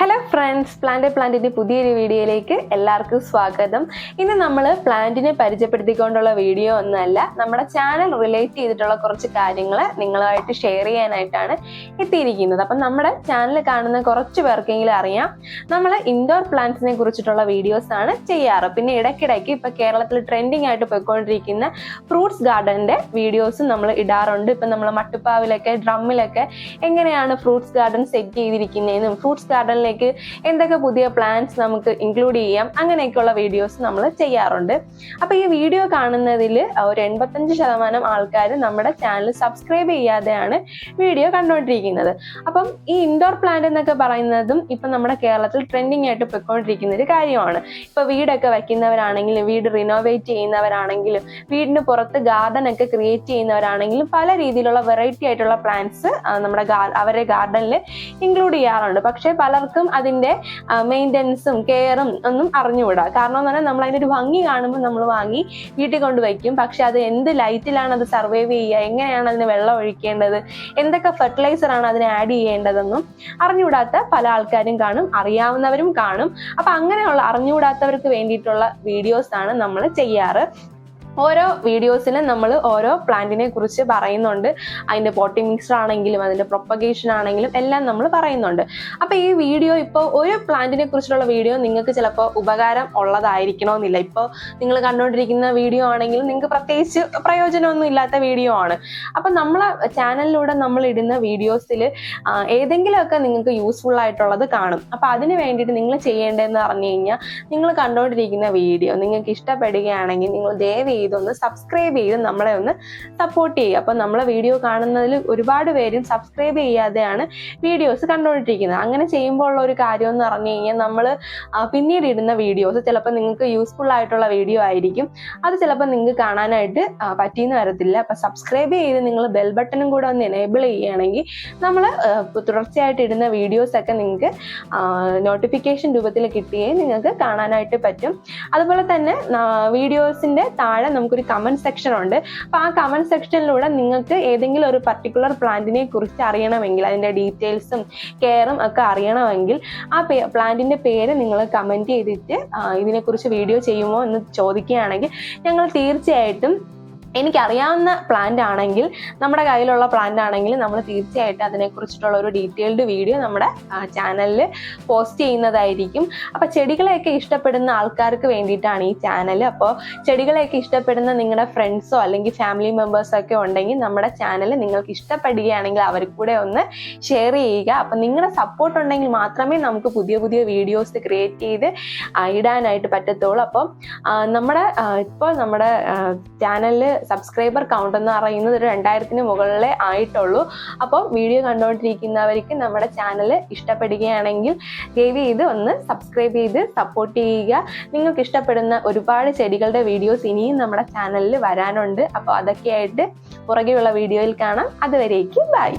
Hello friends plant പ്ലാന്റിന്റെ പുതിയൊരു വീഡിയോയിലേക്ക് എല്ലാവർക്കും സ്വാഗതം. ഇന്ന് നമ്മൾ പ്ലാന്റിനെ പരിചയപ്പെടുത്തിക്കൊണ്ടുള്ള വീഡിയോ ഒന്നല്ല നമ്മുടെ ചാനൽ റിലേറ്റ് ചെയ്തിട്ടുള്ള കുറച്ച് കാര്യങ്ങൾ നിങ്ങളുമായിട്ട് ഷെയർ ചെയ്യാനായിട്ടാണ് എത്തിയിരിക്കുന്നത്. അപ്പം നമ്മുടെ ചാനൽ കാണുന്ന കുറച്ച് പേർക്കെങ്കിലും അറിയാം നമ്മൾ ഇൻഡോർ പ്ലാന്റ്സിനെ കുറിച്ചിട്ടുള്ള വീഡിയോസ് ആണ് ചെയ്യാറ്. പിന്നെ ഇടയ്ക്കിടയ്ക്ക് ഇപ്പം കേരളത്തിൽ ട്രെൻഡിങ് ആയിട്ട് പോയിക്കൊണ്ടിരിക്കുന്ന ഫ്രൂട്ട്സ് ഗാർഡന്റെ വീഡിയോസും നമ്മൾ ഇടാറുണ്ട്. ഇപ്പം നമ്മൾ മട്ടുപ്പാവിലൊക്കെ ഡ്രമ്മിലൊക്കെ എങ്ങനെയാണ് ഫ്രൂട്ട്സ് ഗാർഡൻ സെറ്റ് ചെയ്തിരിക്കുന്നതെന്നും ഫ്രൂട്ട്സ് ഗാർഡനിലേക്ക് എന്തൊക്കെ പുതിയ പ്ലാൻസ് നമുക്ക് ഇൻക്ലൂഡ് ചെയ്യാം അങ്ങനെയൊക്കെയുള്ള വീഡിയോസ് നമ്മൾ ചെയ്യാറുണ്ട്. അപ്പോൾ ഈ വീഡിയോ കാണുന്നതിൽ ഒരു എൺപത്തഞ്ച് ശതമാനം ആൾക്കാർ നമ്മുടെ ചാനൽ സബ്സ്ക്രൈബ് ചെയ്യാതെയാണ് വീഡിയോ കണ്ടുകൊണ്ടിരിക്കുന്നത് അപ്പം ഈ ഇൻഡോർ പ്ലാന്റ് എന്നൊക്കെ പറയുന്നതും ഇപ്പൊ നമ്മുടെ കേരളത്തിൽ ട്രെൻഡിങ് ആയിട്ട് പോയിക്കൊണ്ടിരിക്കുന്ന ഒരു കാര്യമാണ്. ഇപ്പോൾ വീടൊക്കെ വയ്ക്കുന്നവരാണെങ്കിലും വീട് റിനോവേറ്റ് ചെയ്യുന്നവരാണെങ്കിലും വീടിന് പുറത്ത് ഗാർഡൻ ഒക്കെ ക്രിയേറ്റ് ചെയ്യുന്നവരാണെങ്കിലും പല രീതിയിലുള്ള വെറൈറ്റി ആയിട്ടുള്ള പ്ലാന്റ്സ് നമ്മുടെ അവരെ ഗാർഡനിൽ ഇൻക്ലൂഡ് ചെയ്യാറുണ്ട്. പക്ഷേ പലർക്കും അതിന്റെ മെയിന്റെനൻസും കെയറും ഒന്നും അറിഞ്ഞുകൂടാ. കാരണം എന്ന് പറഞ്ഞാൽ നമ്മൾ അതിന്റെ ഒരു ഭംഗി കാണുമ്പോൾ നമ്മൾ വാങ്ങി വീട്ടിൽ കൊണ്ട് വയ്ക്കും. പക്ഷെ അത് എന്ത് ലൈറ്റിലാണ് അത് സർവൈവ് ചെയ്യുക? എങ്ങനെയാണ് അതിന് വെള്ളം ഒഴിക്കേണ്ടത്? എന്തൊക്കെ ഫെർട്ടിലൈസർ ആണ് അതിന് ആഡ് ചെയ്യേണ്ടതെന്നും അറിഞ്ഞുകൂടാത്ത പല ആൾക്കാരും കാണും അറിയാവുന്നവരും കാണും. അപ്പൊ അങ്ങനെയുള്ള അറിഞ്ഞുകൂടാത്തവർക്ക് വേണ്ടിയിട്ടുള്ള വീഡിയോസ് ആണ് നമ്മൾ ചെയ്യാറ്. ഓരോ വീഡിയോസിലും നമ്മൾ ഓരോ പ്ലാന്റിനെ കുറിച്ച് പറയുന്നുണ്ട്. അതിന്റെ പോട്ടിംഗ് മിക്സർ ആണെങ്കിലും അതിന്റെ പ്രൊപ്പഗേഷൻ ആണെങ്കിലും എല്ലാം നമ്മൾ പറയുന്നുണ്ട്. അപ്പൊ ഈ വീഡിയോ ഇപ്പോൾ ഒരു പ്ലാന്റിനെ കുറിച്ചുള്ള വീഡിയോ നിങ്ങൾക്ക് ചിലപ്പോൾ ഉപകാരം ഉള്ളതായിരിക്കണമെന്നില്ല. ഇപ്പോൾ നിങ്ങൾ കണ്ടുകൊണ്ടിരിക്കുന്ന വീഡിയോ ആണെങ്കിലും നിങ്ങൾക്ക് പ്രത്യേകിച്ച് പ്രയോജനമൊന്നും ഇല്ലാത്ത വീഡിയോ ആണ്. അപ്പൊ നമ്മളെ ചാനലിലൂടെ നമ്മൾ ഇടുന്ന വീഡിയോസിൽ ഏതെങ്കിലുമൊക്കെ നിങ്ങൾക്ക് യൂസ്ഫുൾ ആയിട്ടുള്ളത് കാണും. അപ്പൊ അതിന് വേണ്ടിയിട്ട് നിങ്ങൾ ചെയ്യേണ്ടതെന്ന് പറഞ്ഞു കഴിഞ്ഞാൽ നിങ്ങൾ കണ്ടുകൊണ്ടിരിക്കുന്ന വീഡിയോ നിങ്ങൾക്ക് ഇഷ്ടപ്പെടുകയാണെങ്കിൽ നിങ്ങൾ ദയവ് ചെയ്തൊന്ന് സബ്സ്ക്രൈബ് ചെയ്ത് നമ്മളെ ഒന്ന് സപ്പോർട്ട് ചെയ്യുക. അപ്പം നമ്മളെ വീഡിയോ കാണുന്നതിൽ ഒരുപാട് പേരും സബ്സ്ക്രൈബ് ചെയ്യാതെയാണ് വീഡിയോസ് കണ്ടുകൊണ്ടിരിക്കുന്നത്. അങ്ങനെ ചെയ്യുമ്പോൾ ഉള്ള ഒരു കാര്യം എന്ന് പറഞ്ഞു കഴിഞ്ഞാൽ നമ്മൾ പിന്നീട് ഇടുന്ന വീഡിയോസ് ചിലപ്പോൾ നിങ്ങൾക്ക് യൂസ്ഫുൾ ആയിട്ടുള്ള വീഡിയോ ആയിരിക്കും. അത് ചിലപ്പോൾ നിങ്ങൾക്ക് കാണാനായിട്ട് പറ്റിയെന്ന് വരത്തില്ല. അപ്പം സബ്സ്ക്രൈബ് ചെയ്ത് നിങ്ങൾ ബെൽ ബട്ടണും കൂടെ ഒന്ന് എനേബിൾ ചെയ്യുകയാണെങ്കിൽ നമ്മൾ തുടർച്ചയായിട്ട് ഇടുന്ന വീഡിയോസ് ഒക്കെ നിങ്ങൾക്ക് നോട്ടിഫിക്കേഷൻ രൂപത്തിൽ കിട്ടുകയും നിങ്ങൾക്ക് കാണാനായിട്ട് പറ്റും. അതുപോലെ തന്നെ വീഡിയോസിന്റെ താഴെ നമുക്കൊരു കമന്റ് സെക്ഷൻ ഉണ്ട്. അപ്പോൾ ആ കമന്റ് സെക്ഷനിലൂടെ നിങ്ങൾക്ക് ഏതെങ്കിലും ഒരു പർട്ടിക്കുലർ പ്ലാന്റിനെ കുറിച്ച് അറിയണമെങ്കിൽ അതിന്റെ ഡീറ്റെയിൽസും കെയറും ഒക്കെ അറിയണമെങ്കിൽ ആ പ്ലാന്റിന്റെ പേര് നിങ്ങൾ കമന്റ് ചെയ്തിട്ട് ഇതിനെക്കുറിച്ച് വീഡിയോ ചെയ്യുമോ എന്ന് ചോദിക്കുകയാണെങ്കിൽ ഞങ്ങൾ തീർച്ചയായിട്ടും എനിക്കറിയാവുന്ന പ്ലാന്റ് ആണെങ്കിൽ നമ്മുടെ കയ്യിലുള്ള പ്ലാന്റ് ആണെങ്കിൽ നമ്മൾ തീർച്ചയായിട്ടും അതിനെക്കുറിച്ചിട്ടുള്ള ഒരു ഡീറ്റെയിൽഡ് വീഡിയോ നമ്മുടെ ചാനലിൽ പോസ്റ്റ് ചെയ്യുന്നതായിരിക്കും. അപ്പോൾ ചെടികളെയൊക്കെ ഇഷ്ടപ്പെടുന്ന ആൾക്കാർക്ക് വേണ്ടിയിട്ടാണ് ഈ ചാനൽ അപ്പോൾ ചെടികളെയൊക്കെ ഇഷ്ടപ്പെടുന്ന നിങ്ങളുടെ ഫ്രണ്ട്സോ അല്ലെങ്കിൽ ഫാമിലി മെമ്പേഴ്സോ ഒക്കെ ഉണ്ടെങ്കിൽ നമ്മുടെ ചാനൽ നിങ്ങൾക്ക് ഇഷ്ടപ്പെടുകയാണെങ്കിൽ അവർക്ക് കൂടെ ഒന്ന് ഷെയർ ചെയ്യുക. അപ്പം നിങ്ങളുടെ സപ്പോർട്ട് ഉണ്ടെങ്കിൽ മാത്രമേ നമുക്ക് പുതിയ പുതിയ വീഡിയോസ് ക്രിയേറ്റ് ചെയ്ത് ഇടാനായിട്ട് പറ്റത്തുള്ളൂ. അപ്പം നമ്മുടെ ഇപ്പോൾ നമ്മുടെ ചാനലിൽ സബ്സ്ക്രൈബർ കൗണ്ട് എന്ന് പറയുന്നത് ഒരു രണ്ടായിരത്തിന് മുകളിലേ ആയിട്ടുള്ളൂ. അപ്പോൾ വീഡിയോ കണ്ടുകൊണ്ടിരിക്കുന്നവർക്ക് നമ്മുടെ ചാനൽ ഇഷ്ടപ്പെടുകയാണെങ്കിൽ ദയവ് ചെയ്ത് ഒന്ന് സബ്സ്ക്രൈബ് ചെയ്ത് സപ്പോർട്ട് ചെയ്യുക. നിങ്ങൾക്ക് ഇഷ്ടപ്പെടുന്ന ഒരുപാട് ചെടികളുടെ വീഡിയോസ് ഇനിയും നമ്മുടെ ചാനലിൽ വരാനുണ്ട്. അപ്പോൾ അതൊക്കെയായിട്ട് പുറകെയുള്ള വീഡിയോയിൽ കാണാം. അതുവരേക്കും ബൈ